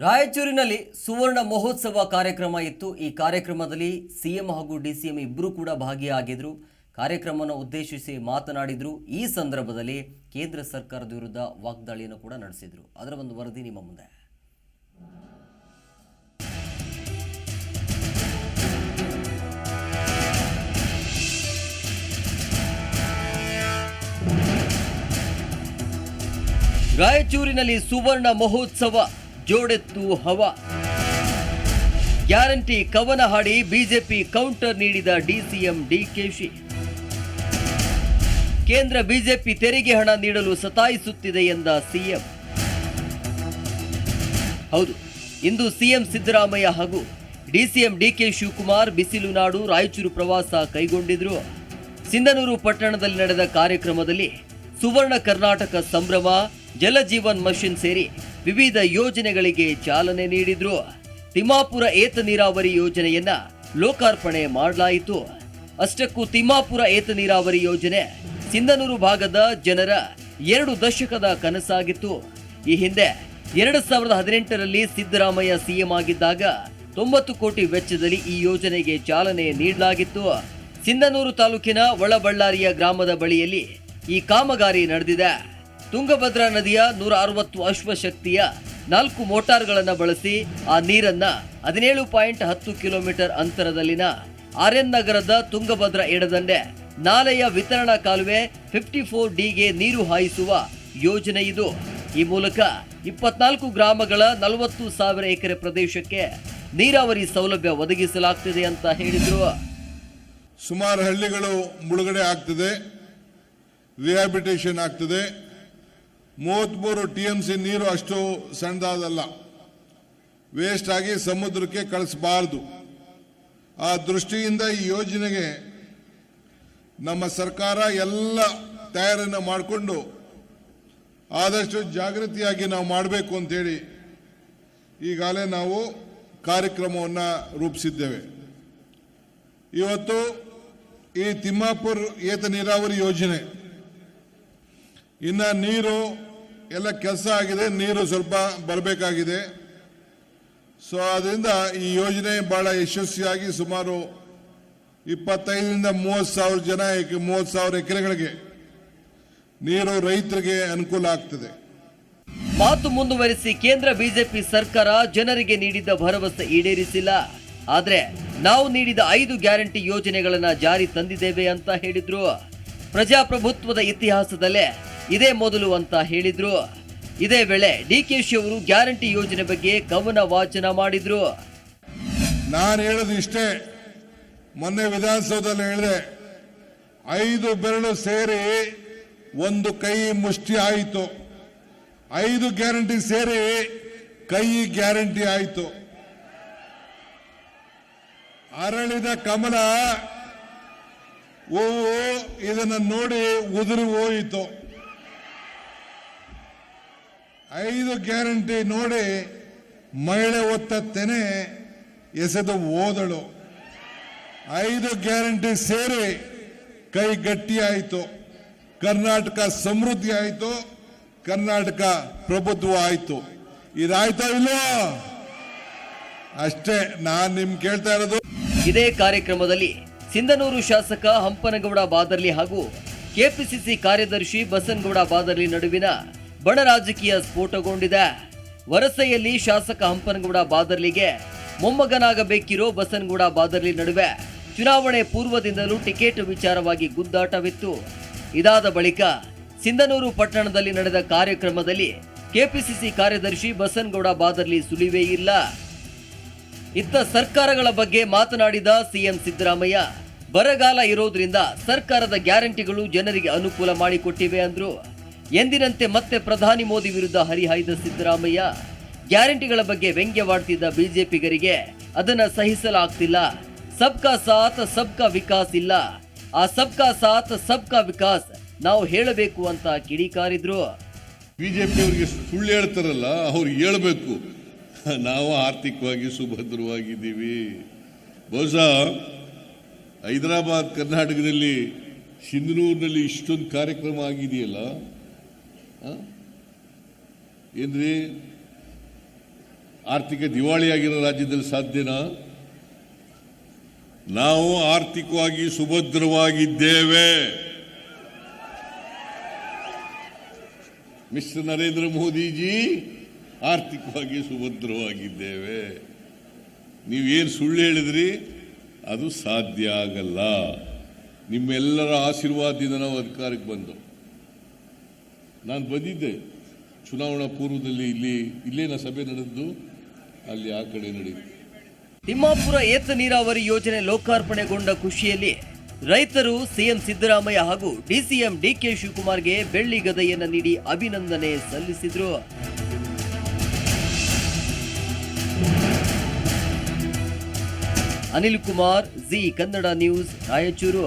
ರಾಯಚೂರಿನಲ್ಲಿ ಸುವರ್ಣ ಮಹೋತ್ಸವ ಕಾರ್ಯಕ್ರಮ ಇತ್ತು. ಈ ಕಾರ್ಯಕ್ರಮದಲ್ಲಿ ಸಿಎಂ ಹಾಗೂ ಡಿಸಿಎಂ ಇಬ್ಬರೂ ಕೂಡ ಭಾಗಿಯಾಗಿದ್ರು. ಕಾರ್ಯಕ್ರಮವನ್ನು ಉದ್ದೇಶಿಸಿ ಮಾತನಾಡಿದರು. ಈ ಸಂದರ್ಭದಲ್ಲಿ ಕೇಂದ್ರ ಸರ್ಕಾರದ ವಿರುದ್ಧ ವಾಗ್ದಾಳಿಯನ್ನು ಕೂಡ ನಡೆಸಿದ್ರು. ಅದರ ಒಂದು ವರದಿ ನಿಮ್ಮ ಮುಂದೆ. ರಾಯಚೂರಿನಲ್ಲಿ ಸುವರ್ಣ ಮಹೋತ್ಸವ ಜೋಡೆತ್ತು ಹವ. ಗ್ಯಾರಂಟಿ ಕವನ ಹಾಡಿ ಬಿಜೆಪಿ ಕೌಂಟರ್ ನೀಡಿದ ಡಿಸಿಎಂ ಡಿಕೆಶಿ. ಕೇಂದ್ರ ಬಿಜೆಪಿ ತೆರಿಗೆ ಹಣ ನೀಡಲು ಸತಾಯಿಸುತ್ತಿದೆ ಎಂದ ಸಿಎಂ. ಹೌದು, ಇಂದು ಸಿಎಂ ಸಿದ್ದರಾಮಯ್ಯ ಹಾಗೂ ಡಿಸಿಎಂ ಡಿಕೆ ಶಿವಕುಮಾರ್ ಬಿಸಿಲು ನಾಡು ರಾಯಚೂರು ಪ್ರವಾಸ ಕೈಗೊಂಡಿದ್ರು. ಸಿಂಧನೂರು ಪಟ್ಟಣದಲ್ಲಿ ನಡೆದ ಕಾರ್ಯಕ್ರಮದಲ್ಲಿ ಸುವರ್ಣ ಕರ್ನಾಟಕ ಸಂಭ್ರಮ ಜಲಜೀವನ್ ಮಷಿನ್ ಸೇರಿ ವಿವಿಧ ಯೋಜನೆಗಳಿಗೆ ಚಾಲನೆ ನೀಡಿದ್ರು. ತಿಮ್ಮಾಪುರ ಏತ ನೀರಾವರಿ ಯೋಜನೆಯನ್ನ ಲೋಕಾರ್ಪಣೆ ಮಾಡಲಾಯಿತು. ಅಷ್ಟಕ್ಕೂ ತಿಮ್ಮಾಪುರ ಏತ ನೀರಾವರಿ ಯೋಜನೆ ಸಿಂಧನೂರು ಭಾಗದ ಜನರ ಎರಡು ದಶಕದ ಕನಸಾಗಿತ್ತು. ಈ ಹಿಂದೆ ಎರಡು ಸಾವಿರದ ಹದಿನೆಂಟರಲ್ಲಿ ಸಿದ್ದರಾಮಯ್ಯ ಸಿಎಂ ಆಗಿದ್ದಾಗ ತೊಂಬತ್ತು ಕೋಟಿ ವೆಚ್ಚದಲ್ಲಿ ಈ ಯೋಜನೆಗೆ ಚಾಲನೆ ನೀಡಲಾಗಿತ್ತು. ಸಿಂಧನೂರು ತಾಲೂಕಿನ ಒಳಬಳ್ಳಾರಿಯ ಗ್ರಾಮದ ಬಳಿಯಲ್ಲಿ ಈ ಕಾಮಗಾರಿ ನಡೆದಿದೆ. ತುಂಗಭದ್ರಾ ನದಿಯ ನೂರ ಅರವತ್ತು ಅಶ್ವಶಕ್ತಿಯ ನಾಲ್ಕು ಮೋಟಾರ್ಗಳನ್ನು ಬಳಸಿ ಆ ನೀರನ್ನ ಹದಿನೇಳು ಪಾಯಿಂಟ್ ಹತ್ತು ಕಿಲೋಮೀಟರ್ ಅಂತರದಲ್ಲಿನ ಆರ್ಯನ್ ನಗರದ ತುಂಗಭದ್ರಾ ಎಡದಂಡೆ ನಾಲೆಯ ವಿತರಣಾ ಕಾಲುವೆ ಫಿಫ್ಟಿ ಫೋರ್ ಡಿಗೆ ನೀರು ಹಾಯಿಸುವ ಯೋಜನೆ ಇದು. ಈ ಮೂಲಕ ಇಪ್ಪತ್ನಾಲ್ಕು ಗ್ರಾಮಗಳ ನಲವತ್ತು ಸಾವಿರ ಎಕರೆ ಪ್ರದೇಶಕ್ಕೆ ನೀರಾವರಿ ಸೌಲಭ್ಯ ಒದಗಿಸಲಾಗ್ತಿದೆ ಅಂತ ಹೇಳಿದರು. ಸುಮಾರು ಹಳ್ಳಿಗಳು ಮುಳುಗಡೆ ಆಗ್ತದೆ ರಿಹ್ಯಾಬಿಟೇಷನ್ ಆಗ್ತದೆ. ಮೂವತ್ತ್ಮೂರು ಟಿ ಎಂ ಸಿ ನೀರು ಅಷ್ಟು ಸಣ್ಣದಾದಲ್ಲ ವೇಸ್ಟ್ ಆಗಿ ಸಮುದ್ರಕ್ಕೆ ಕಳಿಸಬಾರ್ದು. ಆ ದೃಷ್ಟಿಯಿಂದ ಈ ಯೋಜನೆಗೆ ನಮ್ಮ ಸರ್ಕಾರ ಎಲ್ಲ ತಯಾರನ್ನು ಮಾಡಿಕೊಂಡು ಆದಷ್ಟು ಜಾಗೃತಿಯಾಗಿ ನಾವು ಮಾಡಬೇಕು ಅಂತೇಳಿ ಈಗಾಗಲೇ ನಾವು ಕಾರ್ಯಕ್ರಮವನ್ನು ರೂಪಿಸಿದ್ದೇವೆ. ಇವತ್ತು ಈ ತಿಮ್ಮಾಪುರ್ ಏತ ನೀರಾವರಿ ಯೋಜನೆ. ಇನ್ನು ನೀರು ಎಲ್ಲ ಕೆಲಸ ಆಗಿದೆ, ನೀರು ಸ್ವಲ್ಪ ಬರಬೇಕಾಗಿದೆ. ಸೊ ಅದರಿಂದ ಈ ಯೋಜನೆ ಬಹಳ ಯಶಸ್ವಿಯಾಗಿ ಸುಮಾರು ಇಪ್ಪತ್ತೈದರಿಂದ ಮೂವತ್ತು ಸಾವಿರ ಜನ ಮೂವತ್ತು ಸಾವಿರ ಎಕರೆಗಳಿಗೆ ನೀರು ರೈತರಿಗೆ ಅನುಕೂಲ ಆಗ್ತದೆ. ಮಾತು ಮುಂದುವರಿಸಿ ಕೇಂದ್ರ ಬಿಜೆಪಿ ಸರ್ಕಾರ ಜನರಿಗೆ ನೀಡಿದ್ದ ಭರವಸೆ ಈಡೇರಿಸಿಲ್ಲ. ಆದರೆ ನಾವು ನೀಡಿದ ಐದು ಗ್ಯಾರಂಟಿ ಯೋಜನೆಗಳನ್ನು ಜಾರಿ ತಂದಿದ್ದೇವೆ ಅಂತ ಹೇಳಿದ್ರು. ಪ್ರಜಾಪ್ರಭುತ್ವದ ಇತಿಹಾಸದಲ್ಲೇ ಇದೇ ಮೊದಲು ಅಂತ ಹೇಳಿದ್ರು. ಇದೇ ವೇಳೆ ಡಿ ಕೆ ಅವರು ಗ್ಯಾರಂಟಿ ಯೋಜನೆ ಬಗ್ಗೆ ಕವನ ವಾಚನ ಮಾಡಿದ್ರು. ನಾನು ಹೇಳೋದು ಇಷ್ಟೇ. ಮೊನ್ನೆ ವಿಧಾನಸೌಧದಲ್ಲಿ ಹೇಳಿದೆ, ಐದು ಬೆರಳು ಸೇರಿ ಒಂದು ಕೈ ಮುಷ್ಟಿ ಆಯಿತು. ಐದು ಗ್ಯಾರಂಟಿ ಸೇರಿ ಕೈ ಗ್ಯಾರಂಟಿ ಆಯಿತು. ಅರಳಿದ ಕಮಲ, ಹೂವು ಇದನ್ನು ನೋಡಿ ಉದುರಿ ಹೋಯಿತು. ಐದು ಗ್ಯಾರಂಟಿ ನೋಡಿ ಮಹಿಳೆ ಒತ್ತ ತೆನೆ ಎಸೆದು ಓದಳು ಐದು ಗ್ಯಾರಂಟಿ ಸೇರಿ ಕೈ ಗಟ್ಟಿಯಾಯಿತು ಕರ್ನಾಟಕ ಸಮೃದ್ಧಿ ಆಯಿತು. ಕರ್ನಾಟಕ ಪ್ರಭುತ್ವ ಆಯಿತು. ಇದಾಯ್ತಾ ಇಲ್ಲೋ ಅಷ್ಟೇ, ನಾನು ನಿಮ್ ಕೇಳ್ತಾ ಇರೋದು. ಇದೇ ಕಾರ್ಯಕ್ರಮದಲ್ಲಿ ಸಿಂಧನೂರು ಶಾಸಕ ಹಂಪನಗೌಡ ಬಾದರ್ಲಿ ಹಾಗೂ ಕೆಪಿಸಿಸಿ ಕಾರ್ಯದರ್ಶಿ ಬಸನಗೌಡ ಬಾದರ್ಲಿ ನಡುವಿನ ಬಣ ರಾಜಕೀಯ ಸ್ಫೋಟಗೊಂಡಿದೆ. ವರಸೆಯಲ್ಲಿ ಶಾಸಕ ಹಂಪನಗೌಡ ಬಾದರ್ಲಿಗೆ ಮೊಮ್ಮಗನಾಗಬೇಕಿರೋ ಬಸನಗೌಡ ಬಾದರ್ಲಿ ನಡುವೆ ಚುನಾವಣೆ ಪೂರ್ವದಿಂದಲೂ ಟಿಕೆಟ್ ವಿಚಾರವಾಗಿ ಗುದ್ದಾಟವಿತ್ತು. ಇದಾದ ಬಳಿಕ ಸಿಂಧನೂರು ಪಟ್ಟಣದಲ್ಲಿ ನಡೆದ ಕಾರ್ಯಕ್ರಮದಲ್ಲಿ ಕೆಪಿಸಿಸಿ ಕಾರ್ಯದರ್ಶಿ ಬಸನಗೌಡ ಬಾದರ್ಲಿ ಸುಳಿವೇ ಇಲ್ಲ. ಇತ್ತ ಸರ್ಕಾರಗಳ ಬಗ್ಗೆ ಮಾತನಾಡಿದ ಸಿಎಂ ಸಿದ್ದರಾಮಯ್ಯ, ಬರಗಾಲ ಇರೋದ್ರಿಂದ ಸರ್ಕಾರದ ಗ್ಯಾರಂಟಿಗಳು ಜನರಿಗೆ ಅನುಕೂಲ ಮಾಡಿಕೊಟ್ಟಿವೆ ಅಂದ್ರು. ಎಂದಿನಂತೆ ಮತ್ತೆ ಪ್ರಧಾನಿ ಮೋದಿ ವಿರುದ್ಧ ಹರಿಹಾಯ್ದ ಸಿದ್ದರಾಮಯ್ಯ, ಗ್ಯಾರಂಟಿಗಳ ಬಗ್ಗೆ ವ್ಯಂಗ್ಯವಾಡ್ತಿದ್ದ ಬಿಜೆಪಿಗರಿಗೆ ಅದನ್ನ ಸಹಿಸಲಾಗ್ತಿಲ್ಲ. ಸಬ್ಕಾ ಸಾಥ್, ಸಬ್ಕಾ ವಿಕಾಸ್ ಇಲ್ಲ. ಆ ಸಬ್ಕಾ ಸಾಥ್, ಸಬ್ಕಾ ವಿಕಾಸ್ ನಾವು ಹೇಳಬೇಕು ಅಂತ ಕಿಡಿಕಾರಿದ್ರು ಬಿಜೆಪಿ ಅವರಿಗೆ ಸುಳ್ಳು ಹೇಳ್ತಾರಲ್ಲ, ಅವ್ರು ಹೇಳಬೇಕು. ನಾವು ಆರ್ಥಿಕವಾಗಿ ಸುಭದ್ರವಾಗಿದ್ದೀವಿ. ಬಹುಶಃ ಹೈದರಾಬಾದ್, ಕರ್ನಾಟಕದಲ್ಲಿ ಸಿಂಧನೂರಿನಲ್ಲಿ ಇಷ್ಟೊಂದು ಕಾರ್ಯಕ್ರಮ ಆಗಿದೆಯಲ್ಲ? ಏನ್ರಿ? ಆರ್ಥಿಕ ದಿವಾಳಿಯಾಗಿರೋ ರಾಜ್ಯದಲ್ಲಿ ಸಾಧ್ಯನಾ? ನಾವು ಆರ್ಥಿಕವಾಗಿ ಸುಭದ್ರವಾಗಿದ್ದೇವೆ. ಮಿಸ್ಟರ್ ನರೇಂದ್ರ ಮೋದಿಜಿ, ಆರ್ಥಿಕವಾಗಿ ಸುಭದ್ರವಾಗಿದ್ದೇವೆ. ನೀವೇನು ಸುಳ್ಳು ಹೇಳಿದ್ರಿ? ಅದು ಸಾಧ್ಯ ಆಗಲ್ಲ. ನಿಮ್ಮೆಲ್ಲರ ಆಶೀರ್ವಾದದಿಂದ ನಾವು ಅಧಿಕಾರಕ್ಕೆ ಬಂದು ನಾನು ಬಂದಿದ್ದೆ. ಚುನಾವಣಾ ಪೂರ್ವದಲ್ಲಿ ಇಲ್ಲಿ, ಇಲ್ಲೇನ ಸಭೆ ನಡೆದು ಅಲ್ಲಿ ಆ ಕಡೆ ನಡೆಯಿತು ತಿಮ್ಮಾಪುರ ಏತ ನೀರಾವರಿ ಯೋಜನೆ ಲೋಕಾರ್ಪಣೆಗೊಂಡ ಖುಷಿಯಲ್ಲಿ ರೈತರು ಸಿಎಂ ಸಿದ್ದರಾಮಯ್ಯ ಹಾಗೂ ಡಿಸಿಎಂ ಡಿಕೆ ಶಿವಕುಮಾರ್ಗೆ ಬೆಳ್ಳಿ ಗದೆಯನ್ನು ನೀಡಿ ಅಭಿನಂದನೆ ಸಲ್ಲಿಸಿದರು. Anil Kumar, Zee Kannada news, Raichur.